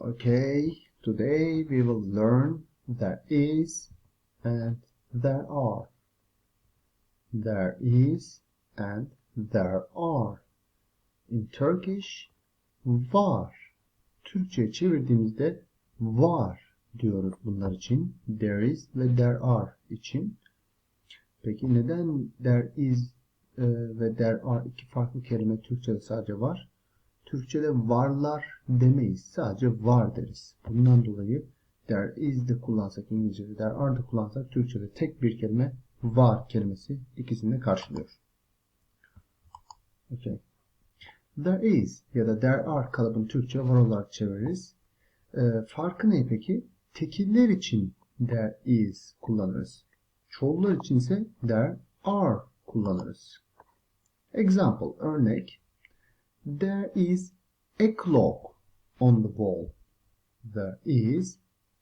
Okay, today we will learn there is and there are. There is and there are. In Turkish var. Türkçe çevirdiğimizde var diyoruz bunlar için. There is ve there are için. Peki neden there is e, ve there are iki farklı kelime Türkçe'de sadece var? Türkçe'de varlar demeyiz. Sadece var deriz. Bundan dolayı there is de kullansak İngilizce'de there are de kullansak Türkçe'de tek bir kelime var kelimesi ikisini de karşılıyor. Okay. There is ya da there are kalıbını Türkçe var olarak çeviririz. Ee, farkı ne peki? Tekiller için there is kullanırız. Çoğullar için ise there are kullanırız. Example, örnek. There is a clock on the wall. There is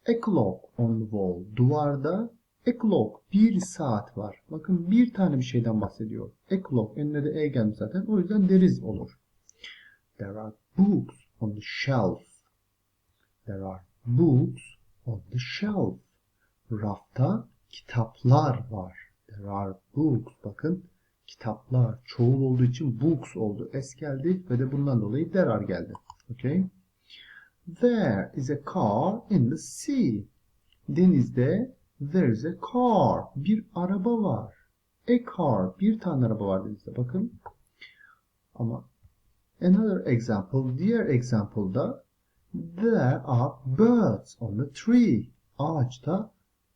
a clock on the wall. Duvarda a clock, bir saat var. Bakın bir tane bir şeyden bahsediyor. A clock, önüne de e gelmiş zaten. O yüzden is olur. There are books on the shelf. There are books on the shelf. Rafta kitaplar var. There are books. Bakın kitaplar. Çoğul olduğu için books oldu. Es geldi ve de bundan dolayı there are geldi. Okay. There is a car in the sea. Denizde there is a car. Bir araba var. A car. Bir tane araba var denizde. Bakın. Ama another example. Diğer example'da there are birds on the tree. Ağaçta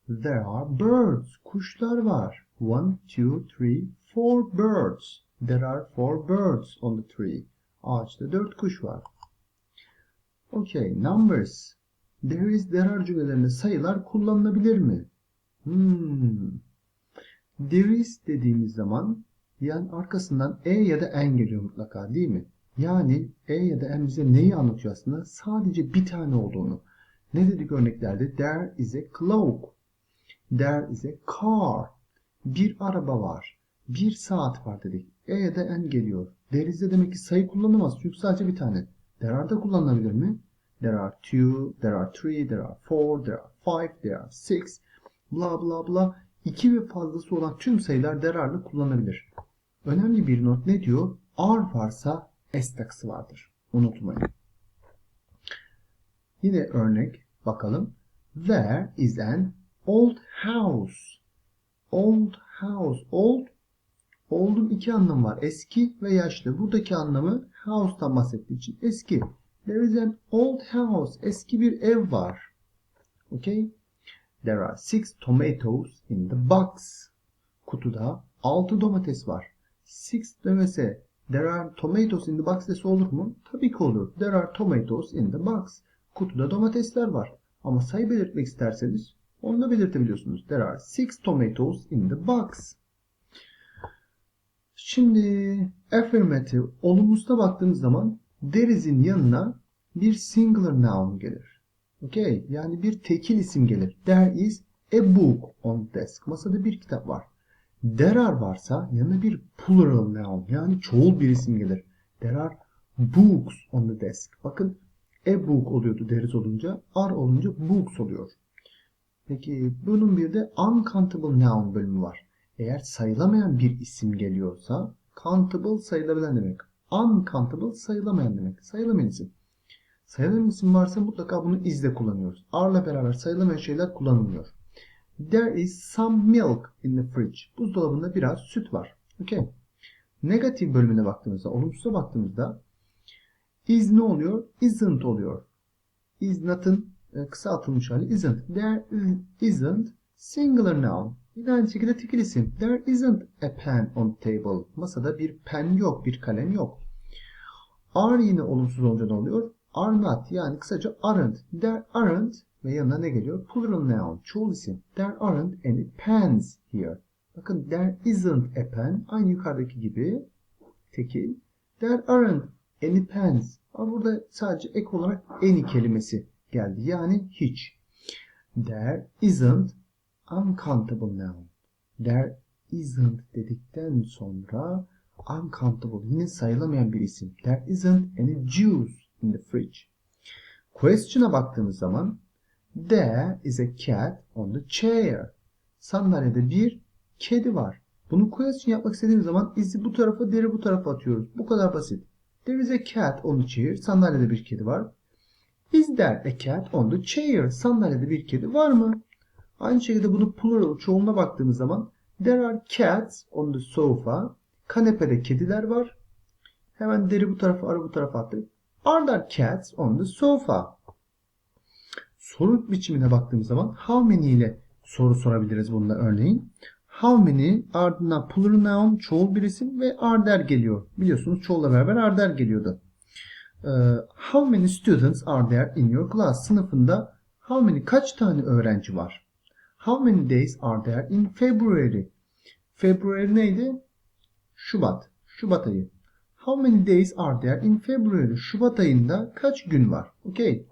there are birds. Kuşlar var. One, two, three, four birds. There are four birds on the tree. Ağaçta dört kuş var. Okay, numbers. There is, there are cümlelerinde sayılar kullanılabilir mi? Hmm. There is dediğimiz zaman yani arkasından e ya da en geliyor mutlaka değil mi? Yani e ya da en bize neyi anlatıyor aslında? Sadece bir tane olduğunu. Ne dedik örneklerde? There is a cloak. There is a car. Bir araba var. Bir saat var dedik. E ya da en geliyor. There de demek ki sayı kullanılmaz. Çünkü sadece bir tane. There are da kullanılabilir mi? There are two, there are three, there are four, there are five, there are six, bla bla bla. İki ve fazlası olan tüm sayılar there are'lı kullanılabilir. Önemli bir not ne diyor? Are varsa s takısı vardır. Unutmayın. Yine örnek bakalım. There is an old house. Old house. Old Old'un iki anlamı var. Eski ve yaşlı. Buradaki anlamı house'tan bahsettiği için eski. There is an old house. Eski bir ev var. Okay? There are six tomatoes in the box. Kutuda altı domates var. Six demese there are tomatoes in the box dese olur mu? Tabii ki olur. There are tomatoes in the box. Kutuda domatesler var. Ama sayı belirtmek isterseniz onu da belirtebiliyorsunuz. There are six tomatoes in the box. Şimdi affirmative olumsuzda baktığımız zaman there is'in yanına bir singular noun gelir. Okay? Yani bir tekil isim gelir. There is a book on desk. Masada bir kitap var. There are varsa yanına bir plural noun yani çoğul bir isim gelir. There are books on the desk. Bakın a book oluyordu is olunca. Are olunca books oluyor. Peki bunun bir de uncountable noun bölümü var. Eğer sayılamayan bir isim geliyorsa countable sayılabilen demek. Uncountable sayılamayan demek. Sayılamayan isim. Sayılamayan isim varsa mutlaka bunu izle kullanıyoruz. Are'la beraber sayılamayan şeyler kullanılmıyor. There is some milk in the fridge. Buzdolabında biraz süt var. Okay. Negatif bölümüne baktığımızda, olumsuza baktığımızda is ne oluyor? Isn't oluyor. Is not'ın e, kısaltılmış hali isn't. There isn't singular noun. Yine aynı şekilde tekil isim. There isn't a pen on the table. Masada bir pen yok, bir kalem yok. Are yine olumsuz olunca ne oluyor? Are not yani kısaca aren't. There aren't ve yanına ne geliyor? Plural noun, çoğul isim. There aren't any pens here. Bakın there isn't a pen. Aynı yukarıdaki gibi tekil. There aren't any pens. Ama burada sadece ek olarak any kelimesi geldi. Yani hiç. There isn't uncountable noun. There isn't dedikten sonra uncountable yine sayılamayan bir isim. There isn't any juice in the fridge. Question'a baktığımız zaman There is a cat on the chair. Sandalyede bir kedi var. Bunu question yapmak istediğimiz zaman is'i bu tarafa, deri bu tarafa atıyoruz. Bu kadar basit. There is a cat on the chair. Sandalyede bir kedi var. Is there a cat on the chair? Sandalyede bir kedi var mı? Aynı şekilde bunu plural çoğuluna baktığımız zaman There are cats on the sofa. Kanepede kediler var. Hemen deri bu tarafa, arı bu tarafa attık. Are there cats on the sofa? Soru biçimine baktığımız zaman how many ile soru sorabiliriz bunda örneğin. How many ardından plural noun çoğul bir isim ve are there geliyor. Biliyorsunuz çoğulla beraber are there geliyordu. Ee, how many students are there in your class? Sınıfında how many kaç tane öğrenci var? How many days are there in February? February neydi? Şubat. Şubat ayı. How many days are there in February? Şubat ayında kaç gün var? Okay.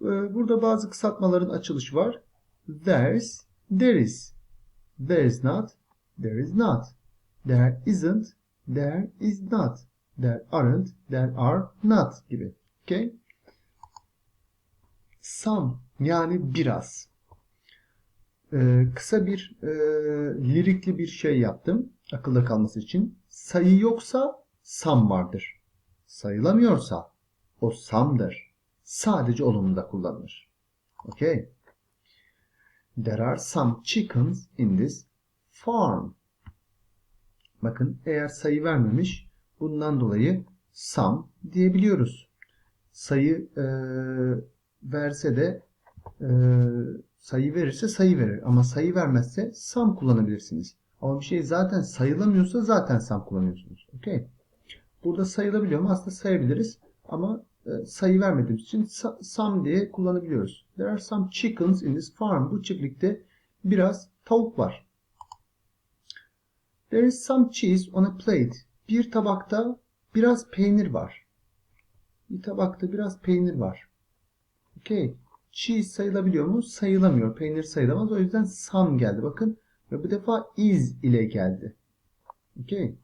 Ee, Burada bazı kısaltmaların açılışı var. There's, there is. There is not, there is not. There isn't, there is not. There aren't, there are not gibi. Okay? Some yani biraz. Ee, kısa bir e, lirikli bir şey yaptım akılda kalması için. Sayı yoksa sam vardır. Sayılamıyorsa o samdır. Sadece olumluda kullanılır. Okay. There are some chickens in this farm. Bakın eğer sayı vermemiş bundan dolayı some diyebiliyoruz. Sayı e, verse de e, sayı verirse sayı verir. Ama sayı vermezse some kullanabilirsiniz. Ama bir şey zaten sayılamıyorsa zaten some kullanıyorsunuz. Okay. Burada sayılabiliyor mu? Aslında sayabiliriz. Ama e, sayı vermediğimiz için sa- some diye kullanabiliyoruz. There are some chickens in this farm. Bu çiftlikte biraz tavuk var. There is some cheese on a plate. Bir tabakta biraz peynir var. Bir tabakta biraz peynir var. Okay. Cheese sayılabiliyor mu? Sayılamıyor. Peynir sayılamaz. O yüzden some geldi. Bakın. Ve bu defa is ile geldi. Okay.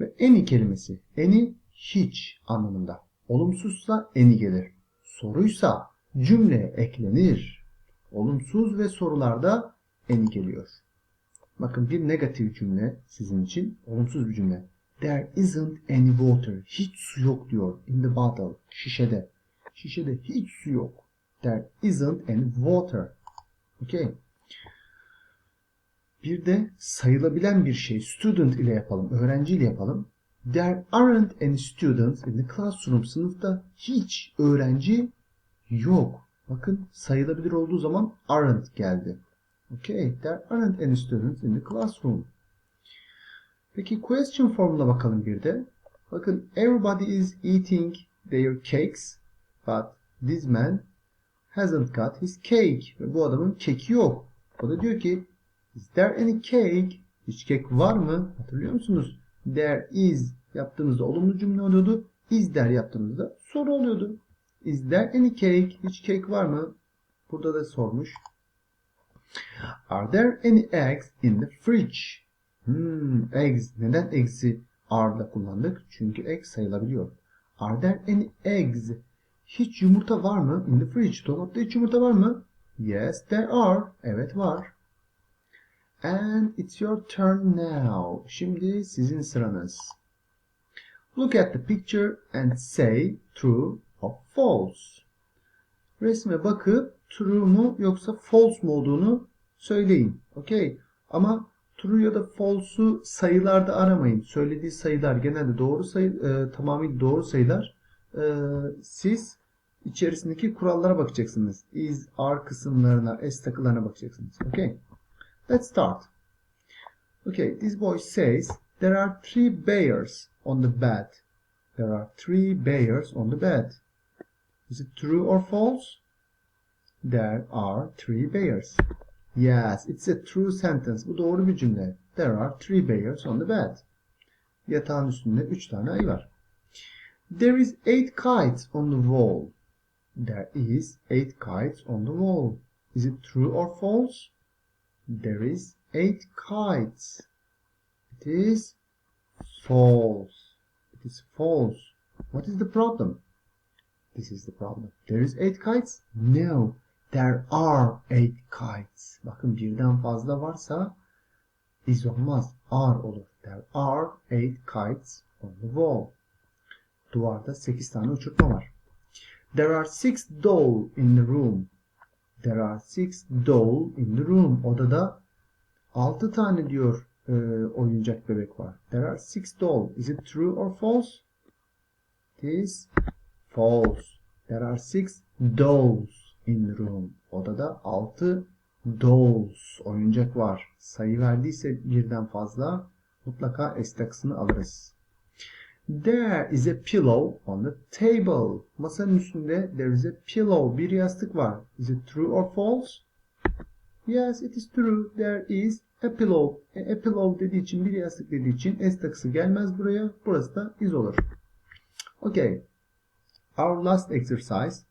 Ve any kelimesi. Any hiç anlamında. Olumsuzsa any gelir. Soruysa cümle eklenir. Olumsuz ve sorularda any geliyor. Bakın bir negatif cümle sizin için. Olumsuz bir cümle. There isn't any water. Hiç su yok diyor. In the bottle. Şişede. Şişede hiç su yok. There isn't any water. Okay. Bir de sayılabilen bir şey student ile yapalım. Öğrenci ile yapalım. There aren't any students in the classroom. Sınıfta hiç öğrenci yok. Bakın sayılabilir olduğu zaman aren't geldi. Okay, there aren't any students in the classroom. Peki question formuna bakalım bir de. Bakın everybody is eating their cakes but this man hasn't got his cake. Ve bu adamın keki yok. O da diyor ki is there any cake? Hiç kek var mı? Hatırlıyor musunuz? There is yaptığımızda olumlu cümle oluyordu. Is there yaptığımızda soru oluyordu. Is there any cake? Hiç kek var mı? Burada da sormuş. Are there any eggs in the fridge? Hmm, eggs. Neden eggs'i are'da kullandık? Çünkü egg sayılabiliyor. Are there any eggs? Hiç yumurta var mı? In the fridge. Dolapta hiç yumurta var mı? Yes, there are. Evet var. And it's your turn now. Şimdi sizin sıranız. Look at the picture and say true or false. Resme bakıp true mu yoksa false mu olduğunu söyleyin. Okay. Ama true ya da false'u sayılarda aramayın. Söylediği sayılar genelde doğru sayı, e, tamamıyla doğru sayılar. E, siz içerisindeki kurallara bakacaksınız. Is, are kısımlarına, s takılarına bakacaksınız. Okay. Let's start. Okay, this boy says there are three bears on the bed. There are three bears on the bed. Is it true or false? There are three bears. Yes, it's a true sentence. Bu doğru bir cümle. There are three bears on the bed. Yatağın üstünde üç tane ayı var. There is eight kites on the wall. There is eight kites on the wall. Is it true or false? There is eight kites. It is false. It is false. What is the problem? This is the problem. There is eight kites? No. There are eight kites. Bakın birden fazla varsa is olmaz. Are olur. There are eight kites on the wall. Duvarda 8 tane uçurtma var. There are six doll in the room. There are six doll in the room. Odada 6 tane diyor e, oyuncak bebek var. There are six doll. Is it true or false? It is false. There are six dolls in the room. Odada 6 dolls oyuncak var. Sayı verdiyse birden fazla mutlaka S takısını alırız. There is a pillow on the table. Masanın üstünde there is a pillow. Bir yastık var. Is it true or false? Yes, it is true. There is a pillow. E, a pillow dediği için, bir yastık dediği için S takısı gelmez buraya. Burası da is olur. Okay. Our last exercise.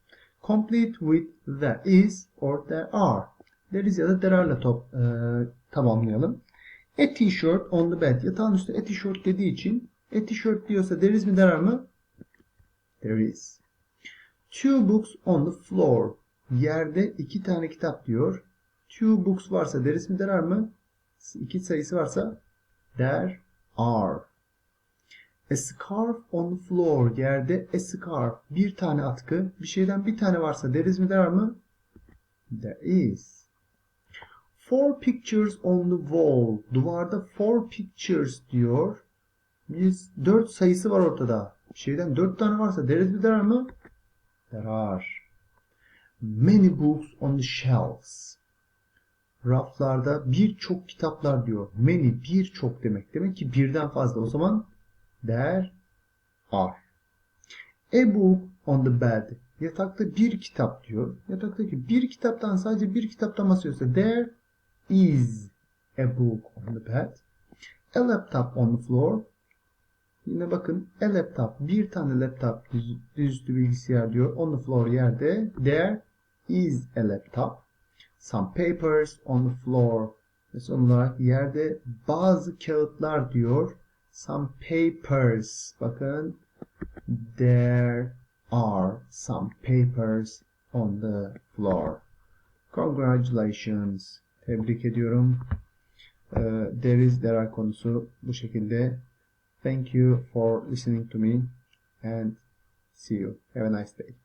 Complete with there is or there are. There is ya da there are'la top, e, tamamlayalım. A t-shirt on the bed. Yatağın üstünde a t-shirt dediği için a t-shirt diyorsa there is mi there are mı? There is. Two books on the floor. Yerde iki tane kitap diyor. Two books varsa there is mi there are mı? İki sayısı varsa there are. A scarf on the floor. Yerde a scarf. Bir tane atkı. Bir şeyden bir tane varsa there is mi there are? There is. Four pictures on the wall. Duvarda four pictures diyor. Biz dört sayısı var ortada. Bir şeyden dört tane varsa there is mi there mı? There are. Many books on the shelves. Raflarda birçok kitaplar diyor. Many birçok demek. Demek ki birden fazla. O zaman there are. A book on the bed. Yatakta bir kitap diyor. Yataktaki bir kitaptan sadece bir kitaptan bahsediyorsa there is a book on the bed. A laptop on the floor. Yine bakın a laptop bir tane laptop düz, düzüstü bilgisayar diyor. On the floor yerde. There is a laptop. Some papers on the floor. Ve son olarak yerde bazı kağıtlar diyor. Some papers. Bakın there are some papers on the floor. Congratulations. Tebrik ediyorum. Ee, there is there are konusu bu şekilde. Thank you for listening to me and see you. Have a nice day.